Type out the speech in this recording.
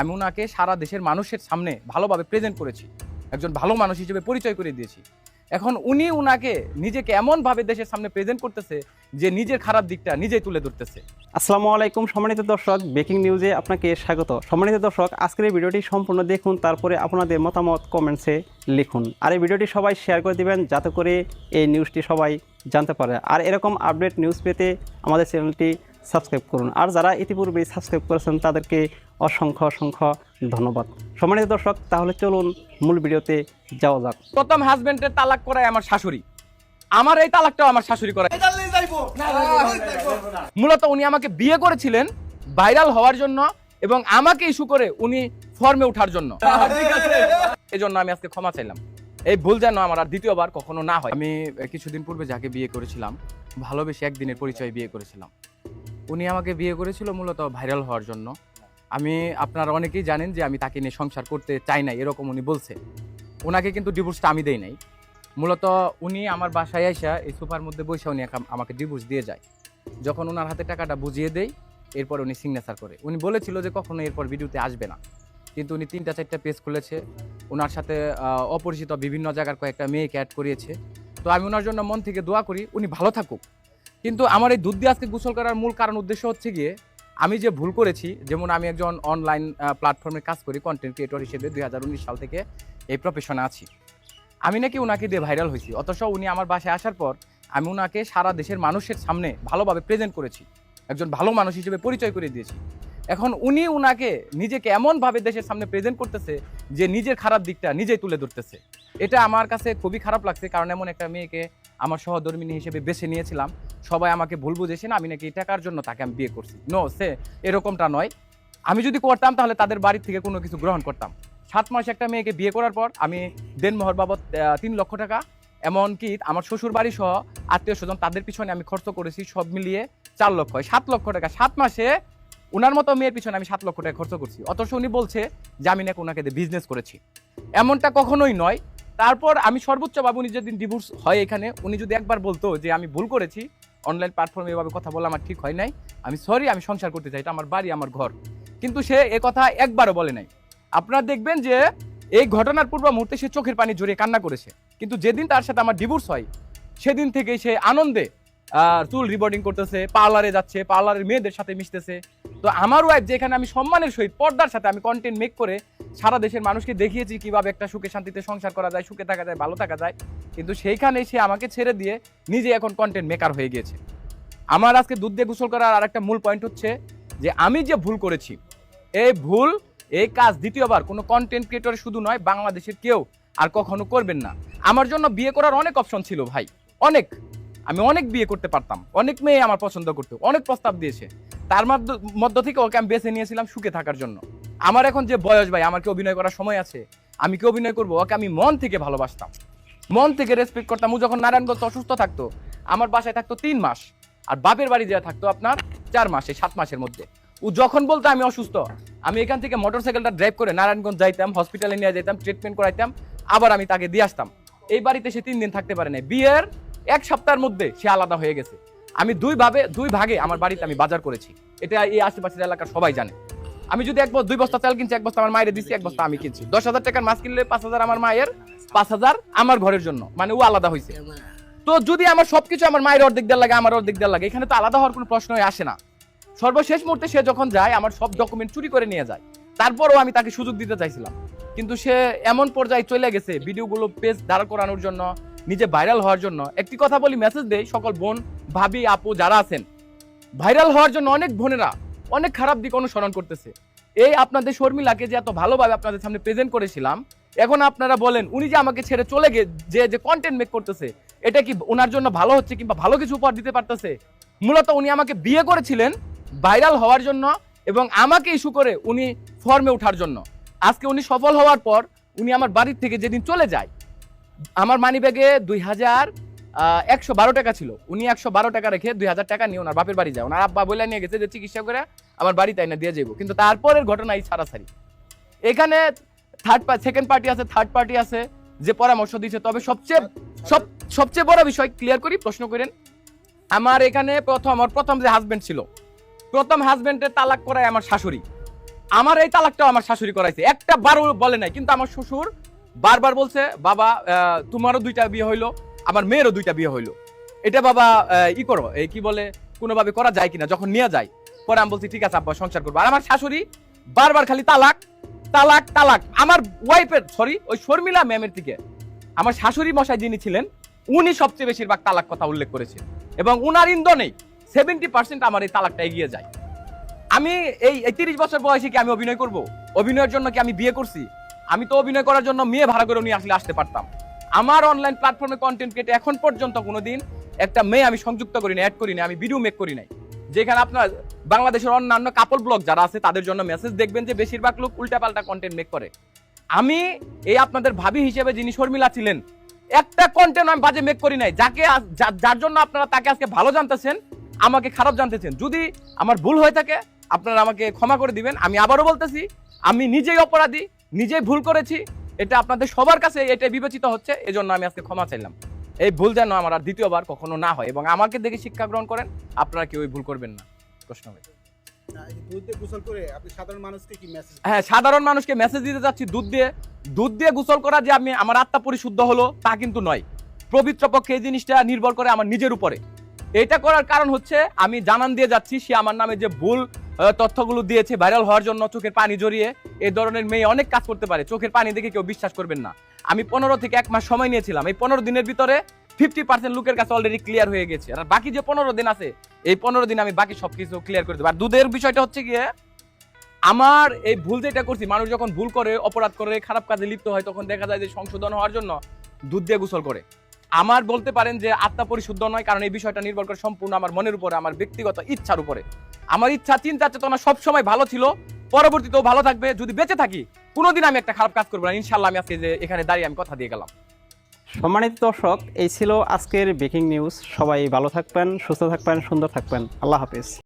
আমি ওনাকে সারা দেশের মানুষের সামনে ভালোভাবে প্রেজেন্ট করেছি। একজন ভালো মানুষ হিসেবে পরিচয় করে দিয়েছি। এখন উনি উনাকে নিজেকে এমনভাবে দেশের সামনে প্রেজেন্ট করতেছে যে নিজের খারাপ দিকটা নিজেই তুলে ধরতেছে। আসসালামু আলাইকুম সম্মানিত দর্শক ব্রেকিং নিউজে আপনাকে স্বাগত। সম্মানিত দর্শক, আজকের এই ভিডিওটি সম্পূর্ণ দেখুন, তারপরে আপনাদের মতামত কমেন্টসে লিখুন। আর এই ভিডিওটি সবাই শেয়ার করে দিবেন, যাতে করে এই নিউজটি সবাই জানতে পারে। আর এরকম আপডেট নিউজ পেতে আমাদের চ্যানেলটি সাবস্ক্রাইব করুন। আর যারা ইতিপূর্বেই সাবস্ক্রাইব করেছেন তাদেরকে অসংখ্য অসংখ্য ধন্যবাদ। সম্মানিত দর্শক তাহলে চলুন মূল ভিডিওতে যাওয়া যাক। প্রথম হাজবেন্ডের তালাক করায় আমার শাশুড়ি। আমার এই তালাকটাও আমার শাশুড়ি করায় মূলত উনি আমাকে বিয়ে করেছিলেন ভাইরাল হওয়ার জন্য এবং আমাকে ইস্যু করে উনি ফর্মে ওঠার জন্য। এই জন্য আমি আজকে ক্ষমা চাইলাম। এই ভুল যেন আমার আর দ্বিতীয়বার কখনো না হয়। আমি কিছুদিন পূর্বে যাকে বিয়ে করেছিলাম ভালোবেসে একদিনের পরিচয় বিয়ে করেছিলাম। উনি আমাকে বিয়ে করেছিল মূলত ভাইরাল হওয়ার জন্য। আমি, আপনারা অনেকেই জানেন যে আমি তাকে নিয়ে সংসার করতে চাই না এরকম উনি বলছে। ওনাকে কিন্তু ডিভোর্সটা আমি দেই নাই। মূলত উনি আমার বাসায় আসা এই সোফার মধ্যে বসে উনি আমাকে ডিভোর্স দিয়ে যায়। যখন ওনার হাতে টাকাটা বুঝিয়ে দেই, এরপর উনি সিগনেচার করে। উনি বলেছিল যে কখনো এরপর ভিডিওতে আসবে না। কিন্তু উনি তিনটা চারটা পেজ খুলেছে। ওনার সাথে অপরিচিত বিভিন্ন জায়গার কয়েকটা মেয়েকে অ্যাড করিয়েছে। তো আমি ওনার জন্য মন থেকে দোয়া করি, উনি ভালো থাকুক। কিন্তু আমার এই দুধ দিয়ে আজকে গোসল করার মূল কারণ উদ্দেশ্য হচ্ছে গিয়ে, আমি যে ভুল করেছি, যেমন আমি একজন অনলাইন প্ল্যাটফর্মে কাজ করি কন্টেন্ট ক্রিয়েটর হিসেবে দুই হাজার উনিশ সাল থেকে এই প্রফেশনে আছি। আমি নাকি ওনাকে দিয়ে ভাইরাল হয়েছি, অথচ উনি আমার বাসায় আসার পর আমি ওনাকে সারা দেশের মানুষের সামনে ভালোভাবে প্রেজেন্ট করেছি। একজন ভালো মানুষ হিসেবে পরিচয় করে দিয়েছি। এখন উনি উনাকে নিজেকে এমনভাবে দেশের সামনে প্রেজেন্ট করতেছে যে নিজের খারাপ দিকটা নিজেই তুলে ধরতেছে। এটা আমার কাছে খুবই খারাপ লাগছে, কারণ এমন একটা মেয়েকে আমার সহধর্মিনী হিসেবে বেছে নিয়েছিলাম। সবাই আমাকে ভুল বুঝেছেন আমি নাকি টাকার জন্য তাকে আমি বিয়ে করছি। নো সে এরকমটা নয়। আমি যদি করতাম, তাহলে তাদের বাড়ির থেকে কোনো কিছু গ্রহণ করতাম। সাত মাস একটা মেয়েকে বিয়ে করার পর আমি দেনমোহর বাবদ তিন লক্ষ টাকা, এমনকি আমার শ্বশুর বাড়ি সহ আত্মীয় স্বজন তাদের পিছনে আমি খরচ করেছি সব মিলিয়ে চার লক্ষ। সাত লক্ষ টাকা, সাত মাসে ওনার মতো মেয়ের পিছনে আমি সাত লক্ষ টাকা খরচ করছি। অথচ উনি বলছে যে আমি নাকি ওনাকে বিজনেস করেছি। এমনটা কখনোই নয়। তারপর আমি সর্বোচ্চ বাবু উনি যেদিন ডিভোর্স হয় এখানে, উনি যদি একবার বলতো যে, আমি ভুল করেছি অনলাইন প্ল্যাটফর্মে এভাবে কথা বলা আমার ঠিক হয় নাই। আমি সরি আমি সংসার করতে চাই, এটা আমার বাড়ি, আমার ঘর। কিন্তু সে এ কথা একবারও বলে নাই। আপনারা দেখবেন যে, এই ঘটনার পূর্ব মুহূর্তে সে চোখের পানি জড়িয়ে কান্না করেছে। কিন্তু যেদিন তার সাথে আমার ডিভোর্স হয়, সেদিন থেকে সে আনন্দে আহ, চুল রিবোর্ডিং করতেছে পার্লারে যাচ্ছে পার্লারের মেয়েদের সাথে মিশতেছে। তো আমার ওয়াইফ যেখানে আমি সম্মানের সহিত পর্দার সাথে আমি কন্টেন্ট মেক করে সারা দেশের মানুষকে দেখিয়েছি কীভাবে একটা সুখে শান্তিতে সংসার করা যায় সুখে থাকা যায় ভালো থাকা যায়। কিন্তু সেইখানে সে আমাকে ছেড়ে দিয়ে নিজে এখন কন্টেন্ট মেকার হয়ে গিয়েছে। আমার আজকে দুধ দিয়ে গোসল করার আরেকটা মূল পয়েন্ট হচ্ছে যে আমি যে ভুল করেছি এই ভুল এই কাজ দ্বিতীয়বার কোনো কন্টেন্ট ক্রিয়েটর শুধু নয় বাংলাদেশের কেউ আর কখনো করবেন না। আমার জন্য বিয়ে করার অনেক অপশন ছিল ভাই অনেক। আমি অনেক বিয়ে করতে পারতাম, অনেক মেয়ে আমার পছন্দ করতো, অনেক প্রস্তাব দিয়েছে। তার মধ্য- থেকে ওকে আমি বেছে নিয়েছিলাম সুখে থাকার জন্য। আমার এখন যে বয়স ভাই, আমার কি অভিনয় করার সময় আছে? আমি কি অভিনয় করব? ওকে আমি মন থেকে ভালোবাসতাম। মন থেকে রেসপেক্ট করতাম। ও যখন নারায়ণগঞ্জ অসুস্থ থাকতো, আমার বাসায় থাকতো তিন মাস। আর বাপের বাড়ি যা থাকতো আপনার চার মাসে সাত মাসের মধ্যে। ও যখন বলতো আমি অসুস্থ, আমি এখান থেকে মোটরসাইকেলটা ড্রাইভ করে নারায়ণগঞ্জ যাইতাম হসপিটালে নিয়ে যেতাম ট্রিটমেন্ট করাইতাম, আবার আমি তাকে দিয়ে আসতাম। এই বাড়িতে সে তিন দিন থাকতে পারে না বিয়ের এক সপ্তাহের মধ্যে সে আলাদা হয়ে গেছে। আমি দুই ভাবে, দুই ভাগে আমার বাড়িতে আমি বাজার করেছি। এটা এই আশেপাশের এলাকার সবাই জানে। আমি যদি এক দুই বস্তা তেল কিনছি, এক বস্তা আমার মায়ের দিচ্ছি এক বস্তা আমি কিনছি। দশ হাজার টাকার মাছ কিনলে পাঁচ হাজার আমার মায়ের, পাঁচ হাজার আমার ঘরের জন্য। মানে ও আলাদা হয়েছে তো যদি আমার সবকিছু আমার মায়ের অর্ধেক দেওয়ার লাগে, আমার অর্ধেক দেওয়ার লাগে, এখানে তো আলাদা হওয়ার কোনো প্রশ্নই আসে না। সর্বশেষ মুহূর্তে সে যখন যায়, আমার সব ডকুমেন্ট চুরি করে নিয়ে যায়। তারপরও আমি তাকে সুযোগ দিতে চাইছিলাম। কিন্তু সে এমন পর্যায়ে চলে গেছে ভিডিওগুলো পেজ দাঁড় করানোর জন্য নিজে ভাইরাল হওয়ার জন্য একটি কথা বলি মেসেজ দেই সকল বোন, ভাবি, আপু যারা আছেন। ভাইরাল হওয়ার জন্য অনেক বোনেরা অনেক খারাপ দিক অনুসরণ করতেছে। এই আপনাদের শর্মিলাকে যে এত ভালোভাবে আপনাদের সামনে প্রেজেন্ট করেছিলাম, এখন আপনারা বলেন, উনি যে আমাকে ছেড়ে চলে গে, যে যে কন্টেন্ট মেক করতেছে, এটা কি ওনার জন্য ভালো হচ্ছে কিংবা ভালো কিছু উপহার দিতে পারতেছে? মূলত উনি আমাকে বিয়ে করেছিলেন ভাইরাল হওয়ার জন্য এবং আমাকে ইস্যু করে উনি ফর্মে ওঠার জন্য। আজকে উনি সফল হওয়ার পর উনি আমার বাড়ির থেকে যেদিন চলে যায় আমার মানি ব্যাগে দুই হাজার একশো বারো টাকা ছিল। উনি একশো বারো টাকা রেখে দুই হাজার টাকা নিয়ে ওনার বাপের বাড়ি যায়। ওনার আব্বা বলে নিয়ে গেছে যে, চিকিৎসা করে আমার বাড়িতে না দিয়ে যাব কিন্তু তারপরের ঘটনা এই ছাড়াছাড়ি। এখানে থার্ড সেকেন্ড পার্টি আছে থার্ড পার্টি আছে, যে পরামর্শ দিচ্ছে তবে সবচেয়ে, সব, সবচেয়ে বড় বিষয় ক্লিয়ার করি, প্রশ্ন করেন। আমার এখানে প্রথম আমার প্রথম যে হাজবেন্ড ছিল, প্রথম হাজবেন্ডের তালাক করায় আমার শাশুড়ি। আমার এই তালাকটাও আমার শাশুড়ি করাইছে। একটা বারও বলে নাই, কিন্তু আমার শ্বশুর বারবার বলছে, বাবা তোমারও দুইটা বিয়ে হইল, আমার মেয়েরও দুইটা বিয়ে হইল। এটা বাবা ই করো, এই কি বলে, কোনোভাবে করা যায় কিনা, যখন নিয়ে যায়। পরে আমি বলছি, ঠিক আছে আব্বা, সংসার করব। আর আমার শাশুড়ি বারবার খালি তালাক তালাক তালাক। আমার ওয়াইফের সরি ওই শর্মিলা ম্যামের থেকে আমার শাশুড়ি মশাই যিনি ছিলেন, উনি সবচেয়ে বেশিরভাগ তালাক কথা উল্লেখ করেছে এবং উনার ইন্ধনেই সেভেন্টি পার্সেন্ট আমার এই তালাকটা এগিয়ে যায়। আমি এই এই তিরিশ বছর বয়সে কি আমি অভিনয় করব? অভিনয়ের জন্য কি আমি বিয়ে করছি? আমি তো অভিনয় করার জন্য মেয়ে ভাড়া করে উনি আসলে আসতে পারতাম। আমার অনলাইন প্ল্যাটফর্মে কন্টেন্ট কেটে এখন পর্যন্ত কোনোদিন একটা মেয়ে আমি সংযুক্ত করি না অ্যাড করি না আমি ভিডিও মেক করি নাই। যেখানে আপনার বাংলাদেশের অন্যান্য কাপল ব্লগ যারা আছে, তাদের জন্য মেসেজ দেখবেন যে বেশিরভাগ লোক উল্টাপাল্টা কন্টেন্ট মেক করে। আমি এই আপনাদের ভাবি হিসেবে যিনি শর্মিলা ছিলেন, একটা কন্টেন্ট আমি বাজে মেক করি নাই। যাকে যার জন্য আপনারা তাকে আজকে ভালো জানতেছেন, আমাকে খারাপ জানতেছেন। যদি আমার ভুল হয়ে থাকে, আপনারা আমাকে ক্ষমা করে দিবেন। আমি আবারও বলতেছি, আমি নিজেই অপরাধী নিজেই ভুল করেছি এটা আপনাদের সবার কাছে এটা বিবেচিত হচ্ছে এজন্য আমি আজকে ক্ষমা চাইলাম। এই ভুল যেন আমার আর দ্বিতীয়বার কখনো না হয় এবং আমাকে দেখে শিক্ষা গ্রহণ করেন আপনারা কেউ ভুল করবেন না। প্রশ্ন হ্যাঁ সাধারণ মানুষকে মেসেজ দিতে যাচ্ছি দুধ দিয়ে। দুধ দিয়ে গোসল করা যে আমি আমার আত্মা পরিশুদ্ধ হলো তা কিন্তু নয়। পবিত্র পক্ষে এই জিনিসটা নির্ভর করে আমার নিজের উপরে। এটা করার কারণ হচ্ছে আমি জানান দিয়ে যাচ্ছি, সে আমার নামে যে ভুল তথ্যগুলো দিয়েছে ভাইরাল হওয়ার জন্য চোখের পানি জড়িয়ে এই ধরনের মেয়ে অনেক কাজ করতে পারে, চোখের পানি দেখে কেউ বিশ্বাস করবেন না। আমি পনেরো থেকে এক মাস সময় নিয়েছিলাম, এই পনেরো দিনের ভিতরে ফিফটি পার্সেন্ট লোকের কাছে অলরেডি ক্লিয়ার হয়ে গেছে। আর বাকি যে পনেরো দিন আছে, এই পনেরো দিন আমি বাকি সবকিছু ক্লিয়ার করে দেবো। আর দুধের বিষয়টা হচ্ছে গিয়ে, আমার এই ভুল যেটা করছি, মানুষ যখন ভুল করে, অপরাধ করে, খারাপ কাজে লিপ্ত হয়, তখন দেখা যায় যে সংশোধন হওয়ার জন্য দুধ দিয়ে গোসল করে। আমার বলতে পারেন যে আত্মা পরিশুদ্ধ নয়, কারণ এই বিষয়টা নির্ভর করে সম্পূর্ণ আমার মনের উপরে, আমার ব্যক্তিগত ইচ্ছার উপরে। আমার ইচ্ছা, চিন্তা, চেতনা সবসময় ভালো ছিল, পরবর্তীতেও ভালো থাকবে। যদি বেঁচে থাকি, কোনোদিন আমি একটা খারাপ কাজ করব না। ইনশাল্লাহ আমি আজকে যে এখানে দাঁড়িয়ে আমি কথা দিয়ে গেলাম। সম্মানিত দর্শক, এই ছিল আজকের ব্রেকিং নিউজ। সবাই ভালো থাকবেন, সুস্থ থাকবেন, সুন্দর থাকবেন। আল্লাহ হাফিজ।